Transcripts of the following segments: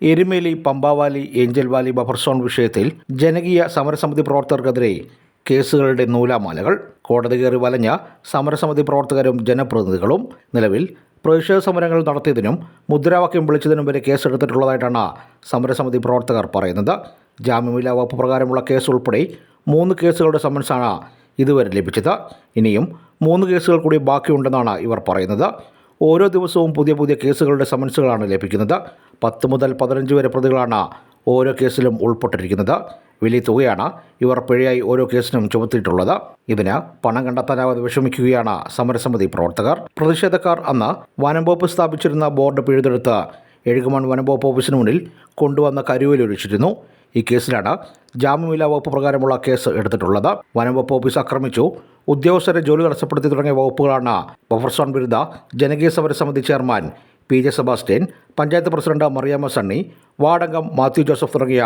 Erumeli Pampavalley Angel Valley buffer zone വിഷയത്തിൽ ജനകീയ സമരസമിതി പ്രവർത്തകർക്കെതിരെ കേസുകളുടെ നൂലാമാലകൾ. കോടതി കയറി വലഞ്ഞ സമരസമിതി പ്രവർത്തകരും ജനപ്രതിനിധികളും നിലവിൽ പ്രതിഷേധ സമരങ്ങൾ നടത്തിയതിനും മുദ്രാവാക്യം വിളിച്ചതിനും വരെ കേസെടുത്തിട്ടുള്ളതായിട്ടാണ് സമരസമിതി പ്രവർത്തകർ പറയുന്നത്. ജാമ്യമില്ലാ വകുപ്പ് പ്രകാരമുള്ള കേസ് ഉൾപ്പെടെ മൂന്ന് കേസുകളുടെ സമൻസാണ് ഇതുവരെ ലഭിച്ചത്. ഇനിയും മൂന്ന് കേസുകൾ കൂടി ബാക്കിയുണ്ടെന്നാണ് ഇവർ പറയുന്നത്. ഓരോ ദിവസവും പുതിയ പുതിയ കേസുകളുടെ സമൻസുകളാണ് ലഭിക്കുന്നത്. പത്ത് മുതൽ പതിനഞ്ച് വരെ പ്രതികളാണ് ഓരോ കേസിലും ഉൾപ്പെട്ടിരിക്കുന്നത്. വലിയ തുകയാണ് ഇവർ പിഴയായി ഓരോ കേസിനും ചുമത്തിയിട്ടുള്ളത്. ഇതിന് പണം കണ്ടെത്താനാവാതെ വിഷമിക്കുകയാണ് സമരസമിതി പ്രവർത്തകർ. പ്രതിഷേധക്കാർ അന്ന് വനം വകുപ്പ് സ്ഥാപിച്ചിരുന്ന ബോർഡ് പിഴുതെടുത്ത് എഴുകുമൺ വനം വകുപ്പ് ഓഫീസിന് മുന്നിൽ കൊണ്ടുവന്ന കരുവിലൊഴിച്ചിരുന്നു ഈ കേസിലാണ് ജാമ്യമില്ലാ വകുപ്പ് പ്രകാരമുള്ള കേസ് എടുത്തിട്ടുള്ളത്. വനംവകുപ്പ് ഓഫീസ് ആക്രമിച്ചു. ഉദ്യോഗസ്ഥരെ ജോലി തടസ്സപ്പെടുത്തി തുടങ്ങിയ വകുപ്പുകളാണ് ബഫർ സോൺ വിരുദ്ധ ജനകീയ സമരസമിതി chairman P J Sebastian panchayat president Mariyamma Sunny വാർഡംഗം Mathew Joseph തുടങ്ങിയ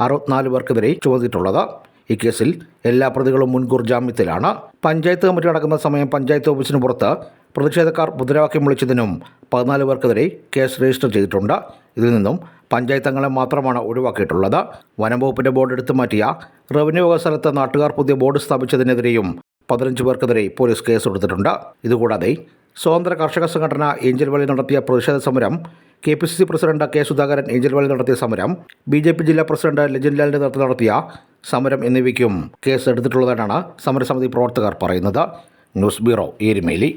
അറുപത്തിനാല് പേർക്കെതിരെ ചുമത്തിയിട്ടുള്ളത്. ഈ കേസിൽ എല്ലാ പ്രതികളും മുൻകൂർ ജാമ്യത്തിലാണ്. പഞ്ചായത്ത് കമ്മിറ്റി നടക്കുന്ന സമയം പഞ്ചായത്ത് ഓഫീസിന് പുറത്ത് പ്രതിഷേധക്കാർ മുദ്രാവാക്യം വിളിച്ചതിനും പതിനാല് പേർക്കെതിരെ കേസ് രജിസ്റ്റർ ചെയ്തിട്ടുണ്ട്. ഇതിൽ നിന്നും പഞ്ചായത്ത് അംഗങ്ങളെ മാത്രമാണ് ഒഴിവാക്കിയിട്ടുള്ളത്. വനം വകുപ്പിന്റെ ബോർഡ് എടുത്തു മാറ്റിയ റവന്യൂ സ്ഥലത്ത് നാട്ടുകാർ പുതിയ ബോർഡ് സ്ഥാപിച്ചതിനെതിരെയും പതിനഞ്ച് പേർക്കെതിരെ പോലീസ് കേസ് കേസെടുത്തിട്ടുണ്ട് ഇതുകൂടാതെ സ്വതന്ത്ര കർഷക സംഘടന ഏഞ്ചൽ വഴി നടത്തിയ പ്രതിഷേധ സമരം K P C C president K Sudhakaran Angel വഴി നടത്തിയ സമരം ബി ജെ പി ജില്ലാ പ്രസിഡന്റ് ലജിൻ ലാലിന്റെ നേതൃത്വത്തിൽ നടത്തിയ സമരം എന്നിവയ്ക്കും കേസ് എടുത്തിട്ടുള്ളതായിട്ടാണ് സമരസമിതി പ്രവർത്തകർ പറയുന്നത്. News bureau Erumeli.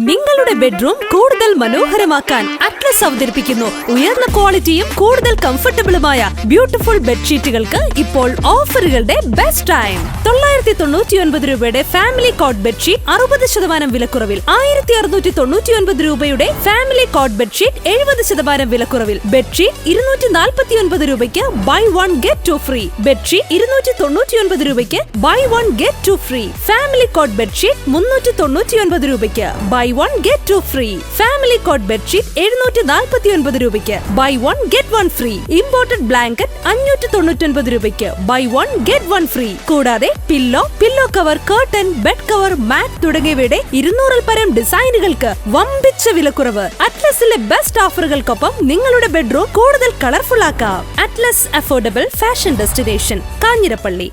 നിങ്ങളുടെ ബെഡ്റൂം കൂടുതൽ മനോഹരമാക്കാൻ അറ്റ്ലസ് അവതരിപ്പിക്കുന്നു. ഉയർന്ന ക്വാളിറ്റിയും കൂടുതൽ കംഫർട്ടബിളുമായ ബ്യൂട്ടിഫുൾ ബെഡ്ഷീറ്റുകൾക്ക് ഇപ്പോൾ ഓഫറുകളുടെ ബെസ്റ്റ് ടൈം തൊള്ളായിരത്തി തൊണ്ണൂറ്റി ഒൻപത് രൂപയുടെ ഫാമിലി കോട്ട് ബെഡ്ഷീറ്റ് അറുപത് ശതമാനം വിലക്കുറവിൽ. ആയിരത്തി അറുന്നൂറ്റി തൊണ്ണൂറ്റി ഒൻപത് രൂപയുടെ ഫാമിലി കോട്ട് ബെഡ്ഷീറ്റ് എഴുപത് ശതമാനം വിലക്കുറവിൽ. ബെഡ്ഷീറ്റ് ഇരുന്നൂറ്റി നാൽപ്പത്തി ഒൻപത് രൂപയ്ക്ക് buy one get two free bedsheet ഇരുന്നൂറ്റി തൊണ്ണൂറ്റി ഒൻപത് രൂപയ്ക്ക് buy one get two free family cot bedsheet മുന്നൂറ്റി തൊണ്ണൂറ്റി ഒൻപത് രൂപയ്ക്ക് buy one get two free family cot bedsheet എഴുന്നൂറ്റി നാൽപ്പത്തി ഒൻപത് രൂപയ്ക്ക് buy one get one free imported blanket അഞ്ഞൂറ്റി തൊണ്ണൂറ്റി രൂപയ്ക്ക് buy one get one free കൂടാതെ pillow pillow cover curtain bed cover mat തുടങ്ങിയവയുടെ ഇരുന്നൂറിൽ പരം ഡിസൈനുകൾക്ക് വമ്പിച്ച വിലക്കുറവ്. അറ്റ്ലസിലെ ബെസ്റ്റ് ഓഫറുകൾക്കൊപ്പം നിങ്ങളുടെ ബെഡ്റൂം കൂടുതൽ കളർഫുൾ ആക്കാം. Atlas affordable fashion destination Kanjirappally.